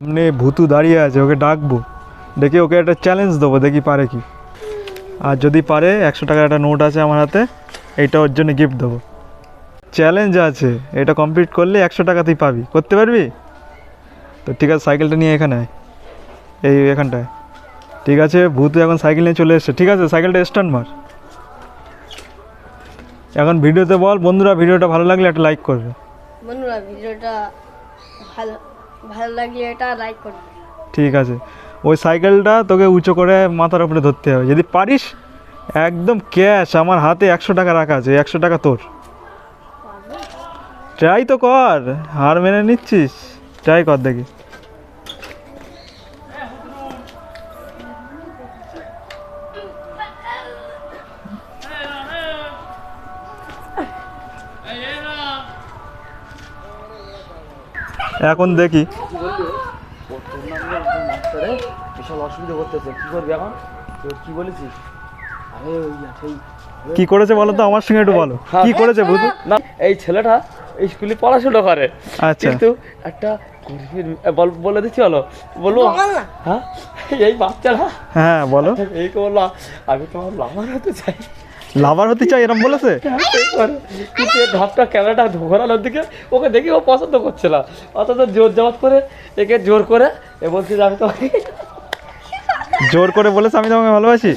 সামনে ভুতু দাঁড়িয়ে আছে, ওকে ডাকবো। দেখি ওকে একটা চ্যালেঞ্জ দেবো, দেখি পারে কি। আর যদি পারে, একশো টাকার একটা নোট আছে আমার হাতে, এইটা ওর জন্য গিফট দেবো। চ্যালেঞ্জ আছে, এটা কমপ্লিট করলে একশো টাকাতেই পাবি। করতে পারবি? তো ঠিক আছে, সাইকেলটা নিয়ে এখানে। এই এখানটায়। ঠিক আছে, ভূতু এখন সাইকেল নিয়ে চলে এসছে। ঠিক আছে, সাইকেলটা স্টার্ট মার। এখন ভিডিওতে বল, বন্ধুরা, ভিডিওটা ভালো লাগলে একটা লাইক করবে। বন্ধুরা, ভিডিওটা ভালো ভালো লাগলে এটা লাইক করবে। ঠিক আছে। ওই সাইকেলটা তোকে উঁচু করে মাথার উপরে ধরতে হবে। যদি পারিস একদম ক্যাশ আমার হাতে একশো টাকা রাখা আছে একশো টাকা তোর। ট্রাই তো কর হার মেনে নিচ্ছিস। ট্রাই কর দেখি। এখন দেখি। বিশাল অসুবিধা করতেছে কি করবি এখন তোর কি বলেছিস আরে ওই সেই কি করেছে বলো তো? আমার সঙ্গে একটু বলো। কি করেছে বুধু না এই ছেলেটা এই স্কুলে পড়াশোনা করে। আচ্ছা। কিন্তু একটা বল- বলে দিচ্ছি বলো। বলব? হ্যাঁ? এই বাচ্চারা হ্যাঁ বলো। এই কে বলল আমি তোমার লাভার হতে চাই। লাভার হতে চাই এরম বলেছে? কিন্তু এর ধাপটা ক্যামেরাটা ঘোরানোর দিকে ওকে দেখি ও পছন্দ করছে না। অথচ জোর জবাব করে একে জোর করে এ বলছে যে আমি তোমাকে জোর করে বলেছে আমি তোমাকে ভালোবাসি?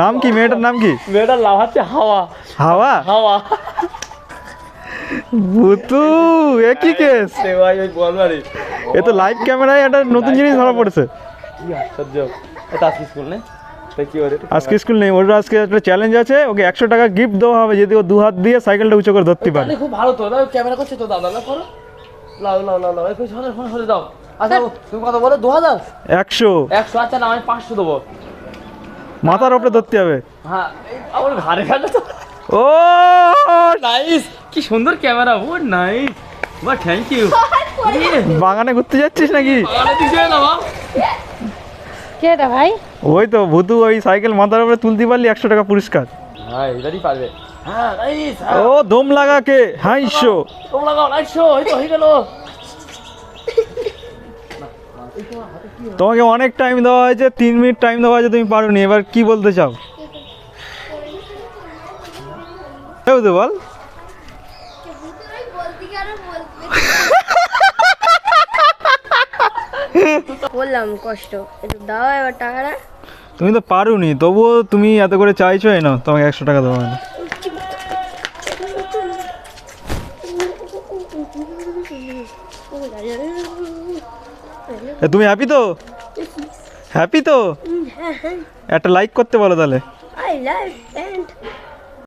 নাম কি? মেয়েটার নাম কি? মেয়েটা লাভাচ্ছে হাওয়া। হাওয়া? হাওয়া। ভুতু এ কি কেস ভাই ওই বলবারি এ তো লাইভ ক্যামেরায় একটা নতুন জিনিস ধরা পড়েছে। কি আশ্চর্য। এটা আজকে স্কুল আজকে স্কুল নেই ওর আজকে একটা চ্যালেঞ্জ আছে ওকে একশো টাকা গিফট দেওয়া হবে যদি ও দু হাত দিয়ে সাইকেলটা উঁচু করে ধরতে পারে। খুব ভালো তো না ক্যামেরা করছে তো দাও, করো। লাও লাও লাও লাও সরে ফোন সরে দাও। আচ্ছা তুমি কত বলো? দু হাজার একশো। একশো আচ্ছা না আমি পাঁচশো দেবো। মাথার উপরে ধরতে হবে। হ্যাঁ আমার ঘাড়ে ফেলে তো? ও! নাইস কি সুন্দর ক্যামেরা ও নাইস বা থ্যাংক ইউ বাগানে ঘুরতে যাচ্ছিস নাকি? কে এটা ভাই? ওই তো ভুতু ওই সাইকেল মাথার উপরে তুলতে পারলি একশো টাকা পুরস্কার। হ্যাঁ এবারই পারবে। হ্যাঁ ও দম লাগা কে? হাইশো তোমরা লাগাও নাইশো এই তো হয়ে গেল। তোমাকে অনেক টাইম দেওয়া হয়েছে তিন মিনিট টাইম দেওয়া হয়েছে তুমি পারোনি। এবার কি বলতে চাও? বল। বললাম কষ্ট। একটু দাও এবার টাকাটা। তুমি তো পারোনি তবুও তুমি এত করে চাইছো না তোমাকে একশো টাকা দেওয়া এ, তুমি হ্যাপি তো? হ্যাপি তো? একটা লাইক করতে বলো তাহলে। I love